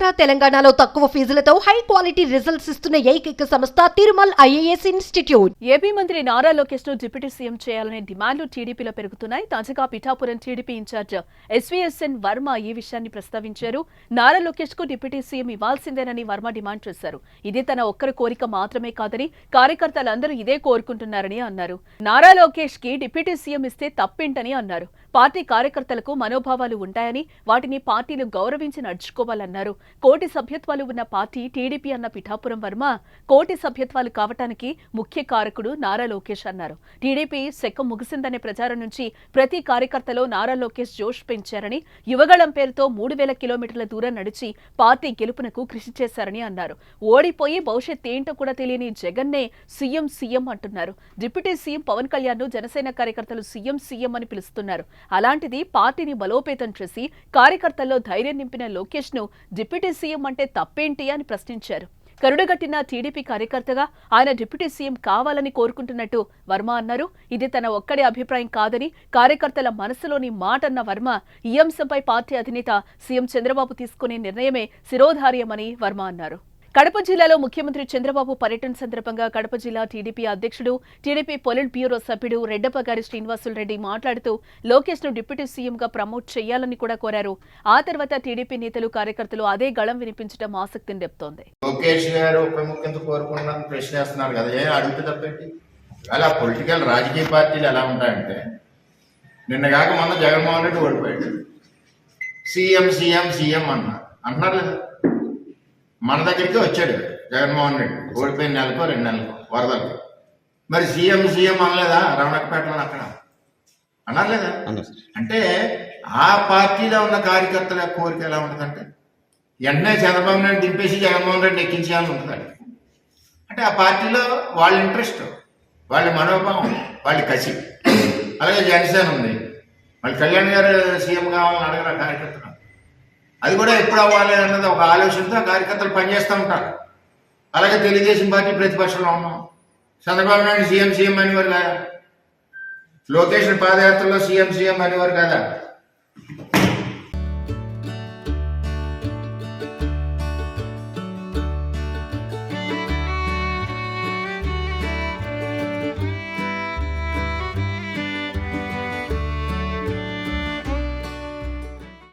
ఆంధ్ర తెలంగాణలో తక్కువ ఫీజులతో high quality results ఇస్తున్న ఏకైక సంస్థ తిరుమల్ ఐఏఎస్ ఇన్స్టిట్యూట్. ఏపీ మంత్రి నారా లోకేష్ను డిప్యూటీ సీఎం చేయాలనే డిమాండ్లు టీడీపీలో పెరుగుతున్నాయి. తాజాగా Pithapuram TDP incharge SVSN Varma ఈ విషయాన్ని ప్రస్తావించారు. నారా లోకేష్కు డిప్యూటీ సీఎం ఇవ్వాల్సిందేనని వర్మ డిమాండ్ చేశారు. ఇది తన ఒక్కరి కోరిక మాత్రమే కాదని కార్యకర్తలందరూ ఇదే కోరుకుంటున్నారని అన్నారు. నారా లోకేష్కి డిప్యూటీ సీఎం ఇస్తే తప్పేంటని అన్నారు. పార్టీ కార్యకర్తలకు మనోభావాలు ఉంటాయని వాటిని పార్టీలు గౌరవించి నడుచుకోవాలన్నారు. కోటి సభ్యత్వాలు ఉన్న పార్టీ టీడీపీ అన్న పిఠాపురం వర్మ కోటి సభ్యత్వాలు కావటానికి ముఖ్య కారకుడు నారా లోకేష్ అన్నారు. టీడీపీ శకం ముగిసిందనే ప్రచారం నుంచి ప్రతి కార్యకర్తలో నారా లోకేష్ జోష్ పెంచారని యువగళం పేరుతో మూడు వేల కిలోమీటర్ల దూరం నడిచి పార్టీ గెలుపునకు కృషి చేశారని అన్నారు. ఓడిపోయి భవిష్యత్ ఏంటో కూడా తెలియని జగన్నే సీఎం సీఎం అంటున్నారు. డిప్యూటీ సీఎం పవన్ కళ్యాణ్ను జనసేన కార్యకర్తలు సీఎం సీఎం అని పిలుస్తున్నారు. అలాంటిది పార్టీని బలోపేతం చేసి కార్యకర్తల్లో ధైర్యం నింపిన లోకేష్ను డిప్యూటీ సీఎం అంటే తప్పేంటి అని ప్రశ్నించారు. కరుడుగట్టిన టీడీపీ కార్యకర్తగా ఆయన డిప్యూటీ సీఎం కావాలని కోరుకుంటున్నట్టు వర్మ అన్నారు. ఇది తన ఒక్కడి అభిప్రాయం కాదని కార్యకర్తల మనసులోని మాట అన్న వర్మ ఈ అంశంపై పార్టీ అధినేత సీఎం చంద్రబాబు తీసుకునే నిర్ణయమే శిరోధార్యమని వర్మ అన్నారు. కడప జిల్లాలో ముఖ్యమంత్రి చంద్రబాబు పర్యటన సందర్భంగా కడప జిల్లా టీడీపీ అధ్యక్షుడు టీడీపీ పొలిట్ బ్యూరో సభ్యుడు రెడ్డపగారి శ్రీనివాసులు రెడ్డి మాట్లాడుతూ లోకేష్ను డిప్యూటీ సీఎంగా ప్రమోట్ చేయాలని కూడా కోరారు. ఆ తర్వాత టీడీపీ నేతలు కార్యకర్తలు అదే గళం వినిపించడం ఆసక్తిని రేపుతోంది లోకేష్ గారు ప్రశ్న కదా అలా పొలిటికల్ రాజకీయ పార్టీలు ఎలా ఉంటాయంటే నిన్న కాక మొన్న జగన్మోహన్ రెడ్డి ఓడిపోయాడు. సీఎం సీఎం సీఎం అన్నారు. అంటున్నారు లేదా మన దగ్గరికి వచ్చాడు జగన్మోహన్ రెడ్డి. ఓడిపోయిన నెలకో రెండు నెలకో వరదలకి. మరి సీఎం సీఎం అనలేదా? రమణకపేటలో అక్కడ. అన్నారు లేదా అంటే ఆ పార్టీలో ఉన్న కార్యకర్తల కోరిక ఎలా ఉంటుందంటే వెంటనే చంద్రబాబు నాయుడు దింపేసి జగన్మోహన్ రెడ్డి ఎక్కించాలని ఉంటుంది అంటే ఆ పార్టీలో వాళ్ళ ఇంట్రెస్ట్ వాళ్ళ మనోభావం వాళ్ళ కసి. అలాగే జనసేన ఉంది. వాళ్ళు కళ్యాణ్ గారు సీఎం కావాలని అడగరా కార్యకర్తలు అది కూడా ఎప్పుడు అవ్వాలి అన్నది ఒక ఆలోచనతో కార్యకర్తలు పనిచేస్తూ ఉంటారు. అలాగే తెలుగుదేశం పార్టీ ప్రతిపక్షంలో ఉన్నాం. చంద్రబాబు నాయుడు సీఎం సీఎం అనేవారు కదా? లోకేష్ పాదయాత్రలో సీఎం సీఎం అనేవారు కదా?